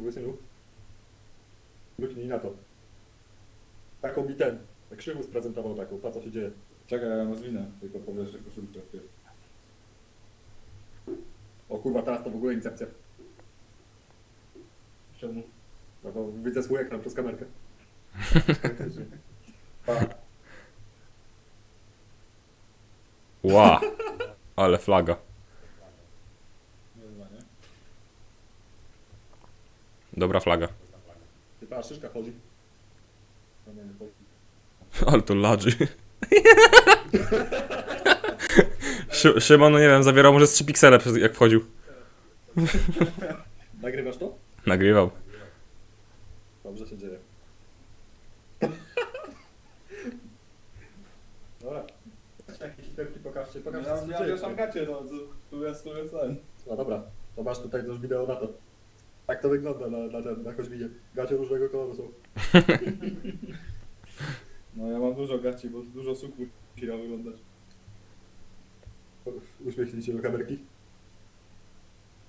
Kurwysynu. Luknij na to. Taką mi ten. Tak Krzywu sprezentował taką. Pa co się dzieje. Czekaj, ja rozwinę, tylko powiesz, że koszulkę wpierw. O kurwa, teraz to w ogóle incepcja. Czemu? No bo widzę swój ekran przez kamerkę. Pa. Ła. Ale flaga. Nie chyba, nie? Dobra flaga. Ty pa, szyszka chodzi. Ale to ladży. Szy Szymon, no nie wiem, zawierał może z 3 piksele przez- jak wchodził. Nagrywasz to? Nagrywał. Dobrze się dzieje. Dobra. Jakieś literki pokażcie, pokażcie. Ja, ja dzieje. wieszam gacie, no, co- tu jest, tu jest ten. No dobra, to masz tutaj też wideo na to. Tak to wygląda na, na, ten, na Koźminie. Gacie różnego koloru są. No ja mam dużo gaci, bo dużo cukru musiał wyglądać. Uśmiechnij się do kamerki.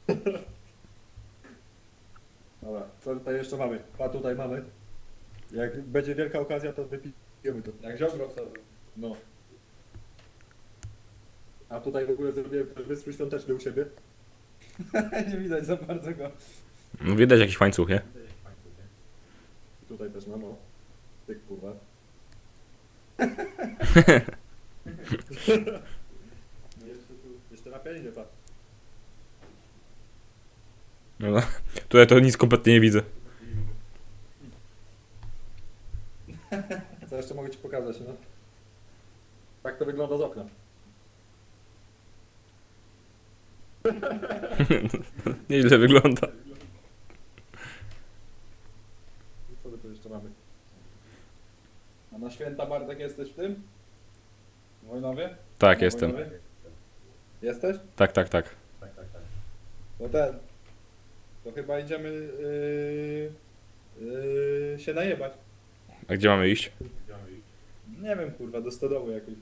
Dobra, co tutaj jeszcze mamy? A tutaj mamy. Jak będzie wielka okazja, to wypijemy to. Jak ziobro wtedy. No. A tutaj w ogóle zrobiłem też wystrój świąteczny u siebie. nie widać za bardzo go. No widać jakiś łańcuch, nie? Tutaj też mam, o. Tyk, kurwa. jeszcze, tu, jeszcze na pianinie, pa. No, no. Tutaj to nic kompletnie nie widzę. Co jeszcze mogę ci pokazać, no? Tak to wygląda z okna. Nieźle wygląda. I co my tu jeszcze mamy? A na święta Bartek jesteś w tym? W Wojnowie? Tak, Na jestem. Wojnowie? Jesteś? Tak, tak, tak. No ten. To chyba idziemy yy, yy, się najebać. A gdzie mamy iść? Nie wiem kurwa, do stodoły jakiejś.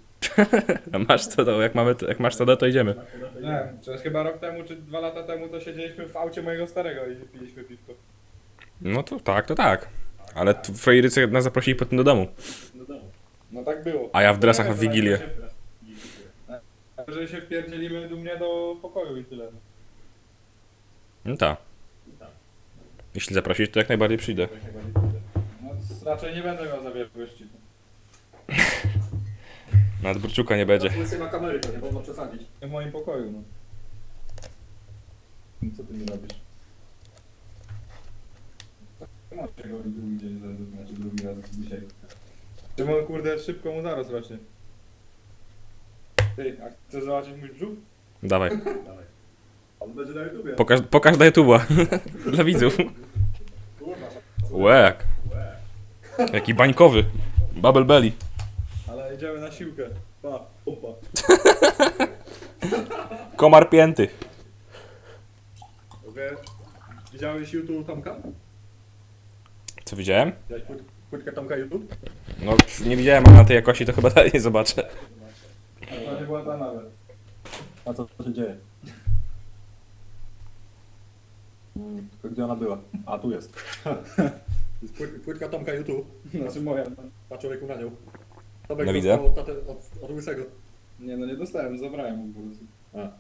A masz co do, jak, mamy, jak masz co do, to idziemy. Nie wiem, przecież chyba rok temu czy dwa lata temu to siedzieliśmy w aucie mojego starego i piliśmy piwko. No to tak, to tak. Ale tu frejrycy nas zaprosili potem do domu. No tak było. A ja w dresach w Wigilię. Że się wpierdzielimy do mnie do pokoju i tyle. No tak. Jeśli zaprosisz, to jak najbardziej przyjdę. No, raczej nie będę miał za wiele gości. Nad Burczuka nie będzie. Łysy ma kamery, to nie wolno przesadzić. W moim pokoju, no. No Co ty mi robisz? Masz tego drugi dzień, za- znaczy drugi raz dzisiaj. Szymon, kurde, szybko mu zaraz rośnie. Ty, a chcesz zobaczyć mój brzuch? Dawaj. On będzie na YouTubie. Pokaż, pokaż na YouTube'a. Dla widzów. Kurwa, Łek. Jaki bańkowy. Bubble belly. Ale idziemy na siłkę. Pa, opa. Komar pięty. okay. Widziałeś YouTube Tomka? Co widziałem? Widziałeś płyt, płytkę Tomka YouTube? No nie widziałem, a na tej jakości to chyba dalej nie zobaczę. A to nie była ta nawet. A co się dzieje? Mm, Tylko gdzie ona była? A, tu jest. Jest płyt, płytka Tomka YouTube. Znaczy moja. A człowieku na nią. Tomek No dostał widzę. Od, tate- od, od łysego. Nie no, nie dostałem, zabrałem mu po prostu. A.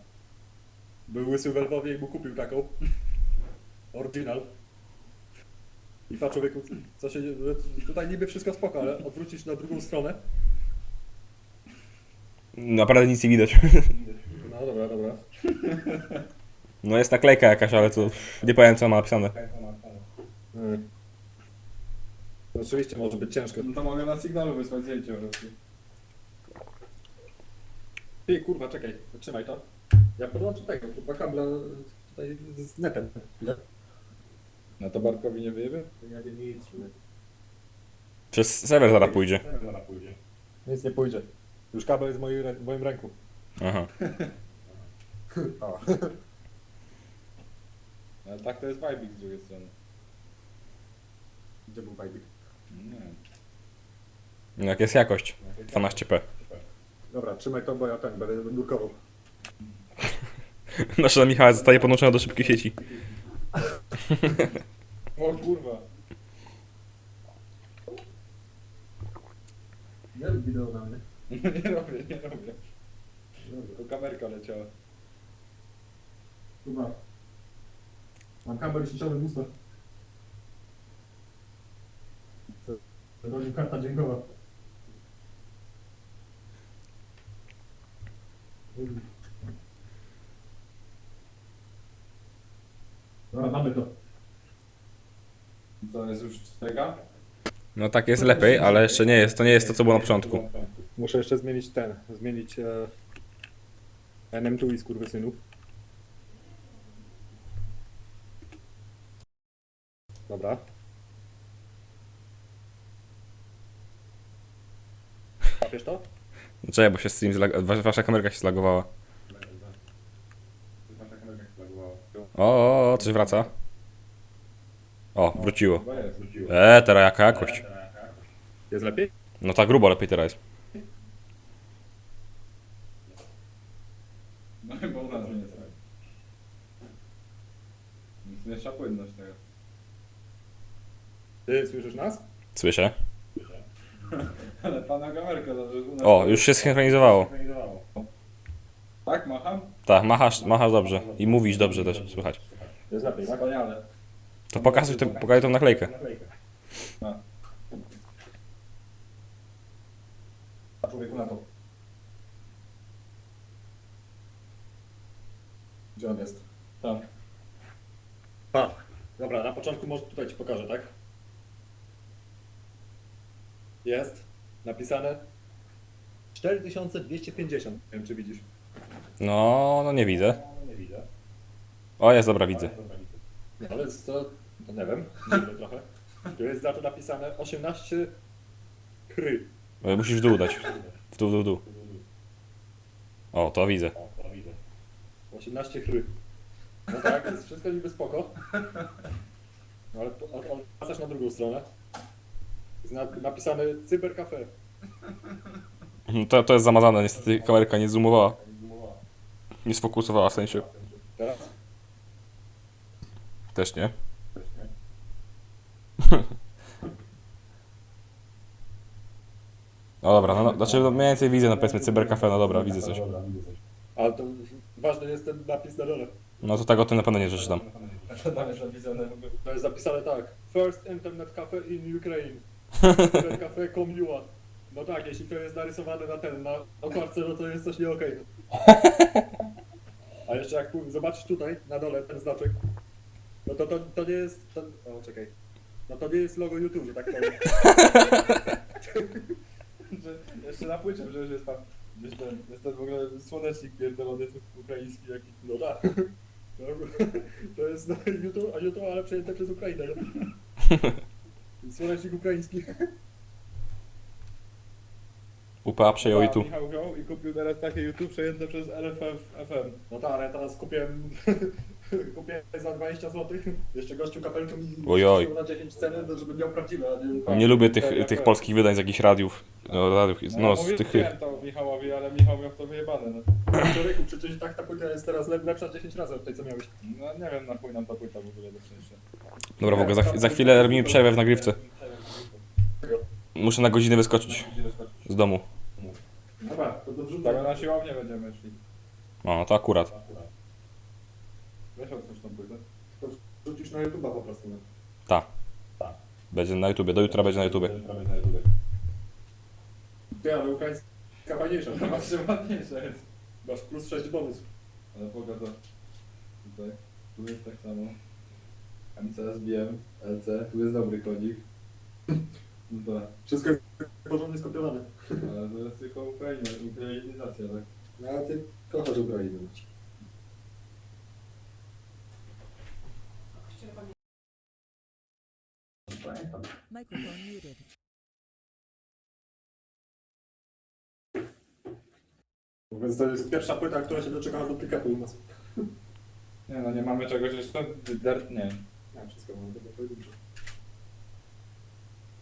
Był łysy w Lwowie i mu kupił taką. Oryginal. I pa człowieku, co się Tutaj niby wszystko spoko, ale odwrócisz na drugą stronę. Naprawdę nic nie widać. No dobra, dobra. No jest naklejka jakaś, ale to nie powiem co ma napisane. Mm. To Oczywiście może być ciężko. No to mogę na sygnalu wysłać zdjęcie po prostu. Ty kurwa, czekaj, trzymaj to. Ja podłączę tego, kurwa kabla tutaj z netem. No to Bartkowi nie wyjebie? Ja nie nic. Przez serwer zaraz pójdzie. Nic nie pójdzie. Już kabel jest w, rę- w moim ręku. Aha. O. Ale tak to jest Vibik z drugiej strony. Gdzie był Wajbik? Nie. No jak jest jakość. 12p. Dobra, trzymaj to, bo ja ten będę nurkował. Nasza Michała zostaje podłączona do szybkiej sieci. O kurwa. Nie rób wideo na mnie. nie robię, nie robię. Tylko kamerka leciała. Chyba. Mam kamerę sieciowy w ustach. Zagroził karta dźwiękowa. Dobra, mamy to. To jest już czteka? No tak jest lepiej, ale jeszcze nie jest, to nie jest to, co było na początku. Muszę jeszcze zmienić ten, zmienić e, NM2 i skurwysynów. Dobra. Łapiesz to? Czekaj, bo się stream zlag... wa- wasza kamerka się zlagowała. Nasza kamerka się zlagowała. O, o, o, coś wraca. O, wróciło. Eee, teraz jaka jakość. Jest lepiej? No tak grubo lepiej teraz jest. No chyba u nas nie jest tak. Zmniejsza płynność tego. Ty słyszysz nas? Słyszę. Ale pana kamerka dobrze u nas... O, już się synchronizowało. Tak, macham? Tak, machasz, machasz dobrze. I mówisz dobrze też, słychać. Jest lepiej, tak? Wspaniale. To pokazuj, to, pokazuj tą naklejkę. A. A człowieku na to. Gdzie on jest? Tam. A, dobra, na początku może tutaj ci pokażę, tak? Jest napisane 4250. Nie wiem, czy widzisz. No, no nie widzę. Nie widzę. O, jest, dobra, widzę. Ale to, to nie wiem, dziwne trochę. Tu jest za to napisane 18 kry. E, Musisz w dół dać. W dół, w dół, w dół. O, to widzę. O, to widzę. 18 chry. No tak, jest wszystko niby spoko. No ale odwracasz na drugą stronę. Jest na, napisane cybercafe. Mhm, To, to jest zamazane, niestety kamerka nie zoomowała. Nie sfokusowała w sensie. Teraz? Też nie. No dobra, no, no znaczy no, mniej więcej widzę, no powiedzmy cybercafe, no dobra, widzę coś. Ale to ważny jest ten napis na dole. No to tak o tym na pewno nie przeczytam. Co tam jest napisane w ogóle? To jest zapisane tak. First internet cafe in Ukraine. Cybercafe Comiua. No tak, jeśli to jest narysowane na ten, na okładce, no to jest coś nie okej. A jeszcze jak zobaczysz tutaj, na dole ten znaczek, no to to, to nie jest, to, o czekaj, no to nie jest logo YouTube, że tak powiem. Że jeszcze na płycie przecież jest tam. Gdzieś ten, jest ten w ogóle słonecznik pierdolony tu ukraiński jakiś. No tak. No, To jest no, YouTube, a YouTube, ale przejęte przez Ukrainę. nie? Słonecznik ukraiński. UPA przejął i tu. Michał wziął i kupił teraz takie YouTube przejęte przez LFF FM. No tak, ale teraz kupiłem, kupiłem za 20 zł. Jeszcze gościu kapelkę mi Ojoj. wziął na 10 ceny, no, żeby miał prawdziwe, a nie... Nie lubię tych, tych polskich wydań z jakichś radiów. No, radiów, no z tych... Mówiłem to Michałowi, ale Michał miał w to wyjebane. No. Człowieku, przecież tak ta płyta jest teraz lep- lepsza 10 razy od tej, co miałeś. no nie wiem na chuj nam ta płyta w ogóle do szczęścia. Dobra, w ogóle za, za chwilę robimy przerwę w nagrywce. Muszę na godzinę wyskoczyć z domu. Dobra, to do Tak na siłownię będziemy szli. O, no to akurat. Weź otwórz tą płytę. Rzucisz na YouTube'a po prostu. no. Ta. Będzie na YouTubie, do jutra będzie na YouTubie. Ty, ale ukraińska fajniejsza. No właśnie ładniejsze jest. Masz plus 6 bonus. Ale pogoda. Tutaj. Tu jest tak samo. MCS, BM, LC. Tu jest dobry kodzik. No to, Wszystko jest porządnie skopiowane. ale to jest tylko Ukraina, ukrainizacja, tak? No a ty kochasz Ukrainę. Microphone muted. Więc to jest pierwsza płyta, która się doczekała duplikatu u nas. Nie no, nie mamy czegoś jeszcze. Dirt, nie. Ja wszystko mam, to pojedyncze.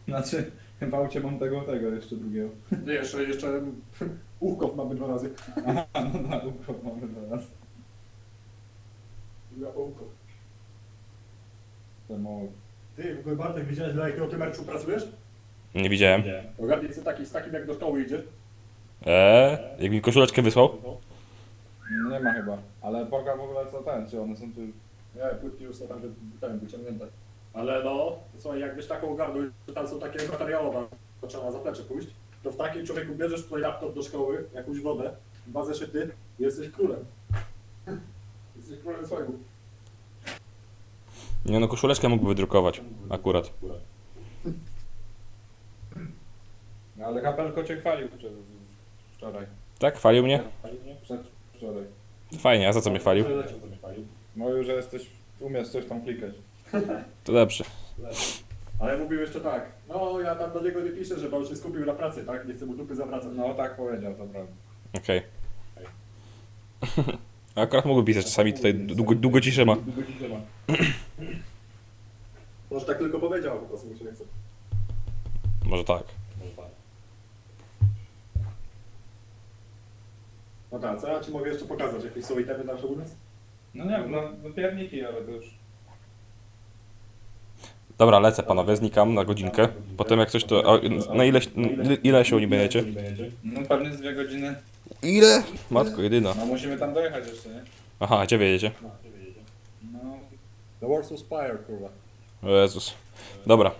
Znaczy, chyba u Ciebie mam tego, tego jeszcze drugiego. Nie, jeszcze, jeszcze Uchkow mamy dwa razy. Aha, no na układ mamy teraz. Druga po Uchkow. Te mało. Ty, w ogóle Bartek, widziałeś dla jakiego ty merchu pracujesz? Nie widziałem. Ogarnij sobie taki, z takim jak do szkoły idzie. Eee, jak mi koszuleczkę wysłał? Nie ma chyba. Ale poka w ogóle co ten, czy one są tu... Nie, płytki już są tam wy- ten, wyciągnięte. Ale no, słuchaj, jakbyś taką ogarnął, że tam są takie materiałowe, to trzeba na zaplecze pójść, to w takim człowieku bierzesz tutaj laptop do szkoły, jakąś wodę, dwa zeszyty i jesteś królem. Jesteś królem swojego. Nie no, koszuleczkę mógłby wydrukować. Akurat. No, ale kapelko cię chwalił wczor- wczoraj. Tak, chwalił mnie? Wczoraj. Fajnie, a za co mnie chwalił? Mówił, że jesteś... Umiesz coś tam klikać. To dobrze. Ale mówił jeszcze tak, no ja tam do niego nie piszę, żeby on się skupił na pracy, tak? Nie chcę mu dupy zawracać. No tak powiedział, to prawda. Okej. Akurat mógłby pisać czasami tutaj długo, długo ciszę ma. Może tak tylko powiedział, a po prostu mu się nie chce. Może tak. No tak, co ja ci mogę jeszcze pokazać? Jakieś są itemy u nas? No nie wiem, no, no pierniki, ale to już... Dobra, lecę panowie, znikam na godzinkę. Potem jak coś to... A, na ile, ile, ile się oni będziecie? No pewnie z dwie godziny. Ile? Matko jedyna. No musimy tam dojechać jeszcze, nie? Aha, gdzie wy jedziecie? No... The Warsaw Spire, kurwa. O Jezus. Dobra.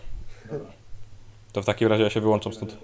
To w takim razie ja się wyłączam stąd.